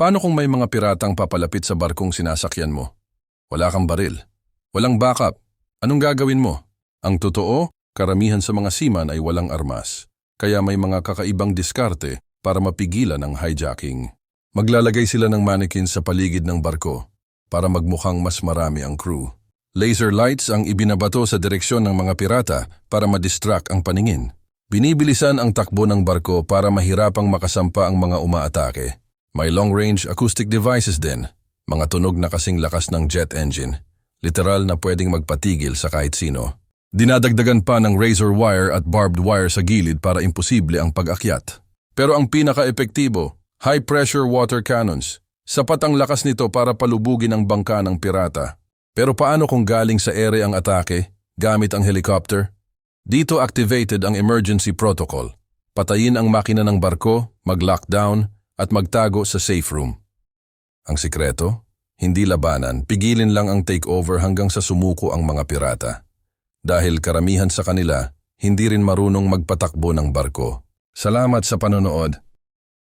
Paano kung may mga piratang papalapit sa barkong sinasakyan mo? Wala kang baril. Walang backup. Anong gagawin mo? Ang totoo, karamihan sa mga seaman ay walang armas. Kaya may mga kakaibang diskarte para mapigilan ang hijacking. Maglalagay sila ng mannequin sa paligid ng barko para magmukhang mas marami ang crew. Laser lights ang ibinabato sa direksyon ng mga pirata para madistract ang paningin. Binibilisan ang takbo ng barko para mahirapang makasampa ang mga umaatake. May long-range acoustic devices din, mga tunog na kasing lakas ng jet engine, literal na pwedeng magpatigil sa kahit sino. Dinadagdagan pa ng razor wire at barbed wire sa gilid para imposible ang pag-akyat. Pero ang pinaka-epektibo, high-pressure water cannons. Sapat ang lakas nito para palubugin ang bangka ng pirata. Pero paano kung galing sa ere ang atake, gamit ang helicopter? Dito activated ang emergency protocol. Patayin ang makina ng barko, mag-lockdown, at magtago sa safe room. Ang sikreto? Hindi labanan, pigilin lang ang takeover hanggang sa sumuko ang mga pirata. Dahil karamihan sa kanila, hindi rin marunong magpatakbo ng barko. Salamat sa panonood.